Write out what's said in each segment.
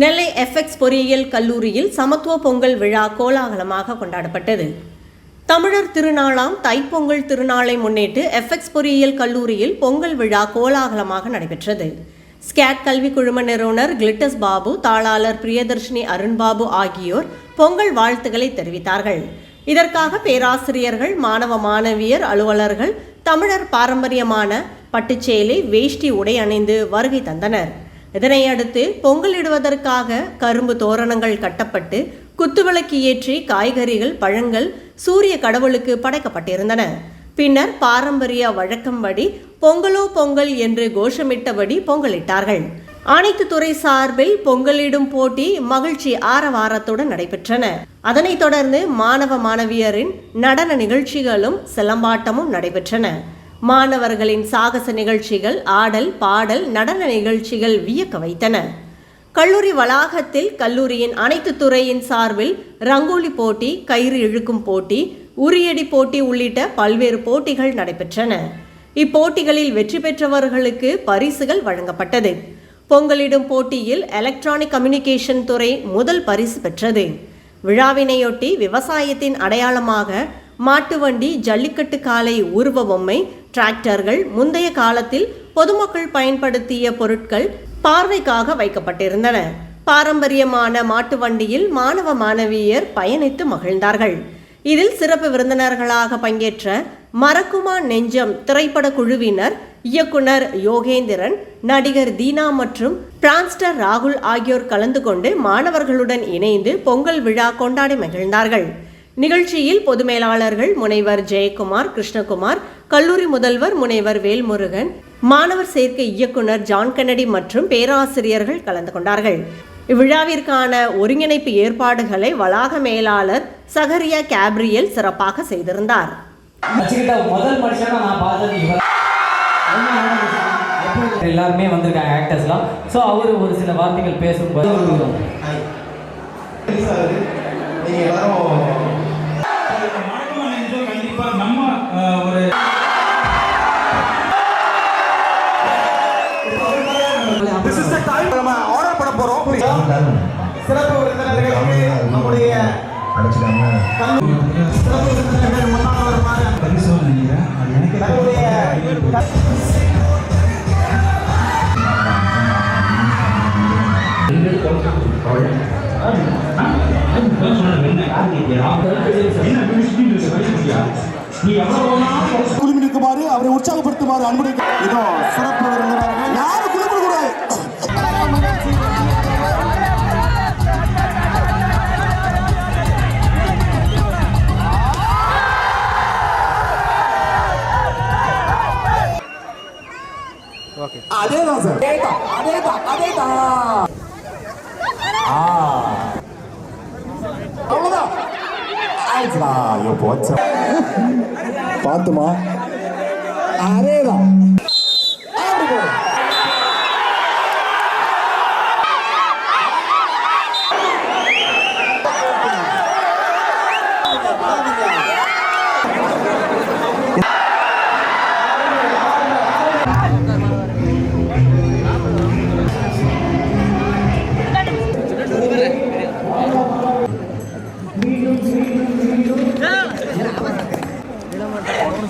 நெல்லை FX பொறியியல் கல்லூரியில் சமத்துவ பொங்கல் விழா கோலாகலமாக கொண்டாடப்பட்டது. தமிழர் திருநாளாம் தைப்பொங்கல் திருநாளை முன்னிட்டு எஃப்எக்ஸ் பொறியியல் கல்லூரியில் பொங்கல் விழா கோலாகலமாக நடைபெற்றது. ஸ்கேட் கல்வி குழும நிறுவனர் கிளிட்டஸ் பாபு தாளாளர் பிரியதர்ஷினி அருண்பாபு ஆகியோர் பொங்கல் வாழ்த்துக்களை தெரிவித்தார்கள். இதற்காக பேராசிரியர்கள் மாணவ மாணவியர் அலுவலர்கள் தமிழர் பாரம்பரியமான பட்டுச்சேலை வேஷ்டி உடை அணிந்து வருகை தந்தனர். இதனையடுத்து பொங்கலிடுவதற்காக கரும்பு தோரணங்கள் கட்டப்பட்டு குத்துவிளக்கு ஏற்றி காய்கறிகள் பழங்கள் சூரிய கடவுளுக்கு படைக்கப்பட்டிருந்தன. பின்னர் பாரம்பரிய வழக்கம்படி பொங்கலோ பொங்கல் என்று கோஷமிட்டபடி பொங்கலிட்டார்கள். அனைத்து துறை சார்பில் பொங்கலிடும் போட்டி மகிழ்ச்சி ஆரவாரத்துடன் நடைபெற்றன. அதனைத் தொடர்ந்து மாணவ மாணவியரின் நடன நிகழ்ச்சிகளும் சிலம்பாட்டமும் நடைபெற்றன. மாணவர்களின் சாகச நிகழ்ச்சிகள் ஆடல் பாடல் நடன நிகழ்ச்சிகள் வியக்க வைத்தன. கல்லூரி வளாகத்தில் கல்லூரியின் அனைத்து துறையின் சார்பில் ரங்கோலி போட்டி கயிறு இழுக்கும் போட்டி உரியடி போட்டி உள்ளிட்ட பல்வேறு போட்டிகள் நடைபெற்றன. இப்போட்டிகளில் வெற்றி பெற்றவர்களுக்கு பரிசுகள் வழங்கப்பட்டது. பொங்கலிடும் போட்டியில் எலக்ட்ரானிக் கம்யூனிகேஷன் துறை முதல் பரிசு பெற்றது. விழாவினையொட்டி விவசாயத்தின் அடையாளமாக மாட்டு வண்டி ஜல்லிக்கட்டு காலை உருவ பொம்மை டிராக்டர்கள் முந்தைய காலத்தில் பொதுமக்கள் பயன்படுத்திய பொருட்கள் பார்வைக்காக வைக்கப்பட்டிருந்தன. பாரம்பரியமான மாட்டு வண்டியில் மாணவ மாணவியர் பயணித்து மகிழ்ந்தார்கள். இதில் சிறப்பு விருந்தினர்களாக பங்கேற்ற மறக்குமா நெஞ்சம் திரைப்பட குழுவினர் இயக்குனர் யோகேந்திரன் நடிகர் தீனா மற்றும் பிரான்ஸ்டர் ராகுல் ஆகியோர் கலந்து கொண்டு மாணவர்களுடன் இணைந்து பொங்கல் விழா கொண்டாடி மகிழ்ந்தார்கள். நிகழ்ச்சியில் பொது மேலாளர்கள் முனைவர் ஜெயக்குமார் கிருஷ்ணகுமார் கல்லூரி முதல்வர் முனைவர் வேல்முருகன் மாணவர் சேர்க்கை இயக்குனர் ஜான் கென்னடி மற்றும் பேராசிரியர்கள் கலந்து கொண்டார்கள். இவ்விழாவிற்கான ஒருங்கிணைப்பு ஏற்பாடுகளை வளாக மேலாளர் சகரியா கேப்ரியல் சிறப்பாக செய்திருந்தார். எல்லாருமே வந்திருக்காங்க ஆக்டர்ஸ்லாம் ஸோ அவர் ஒரு சில வார்த்தைகள் பேசும்போது போறோம் சிறப்பு நம்முடைய சிறப்பு முன்னாள் தன்னுடைய அவரை உற்சாகப்படுத்துமாறு அன்புடைய இதோ சிறப்பு விருந்தினர்கள் ます出た出た出たああ危なあいつがよくっちゃ トマンあれだ。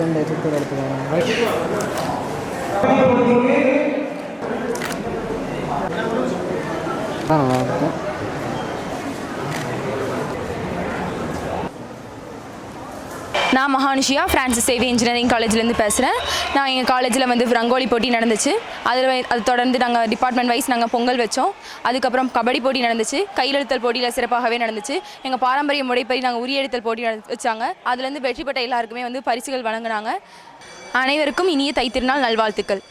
ரெண்டு சுற்று எடுத்துக்கோங்க ஆ ஓகே நான் மகானுஷியா ஃப்ரான்சிஸ் சேவி இன்ஜினியரிங் காலேஜ்லேருந்து பேசுகிறேன் நான் எங்கள் காலேஜில் வந்து ரங்கோலி போட்டி நடந்துச்சு. அதில் அது தொடர்ந்து நாங்கள் டிபார்ட்மெண்ட் வைஸ் நாங்கள் பொங்கல் வச்சோம். அதுக்கப்புறம் கபடி போட்டி நடந்துச்சு. கையெழுத்தல் போட்டியில் சிறப்பாகவே நடந்துச்சு. எங்கள் பாரம்பரிய முறைப்படி நாங்கள் உரியெடுத்தல் போட்டி நடந்து வச்சாங்க. அதுலேருந்து வெற்றி பெற்ற எல்லாருக்குமே வந்து பரிசுகள் வழங்கினாங்க. அனைவருக்கும் இனிய தைத்திருநாள் நல்வாழ்த்துக்கள்.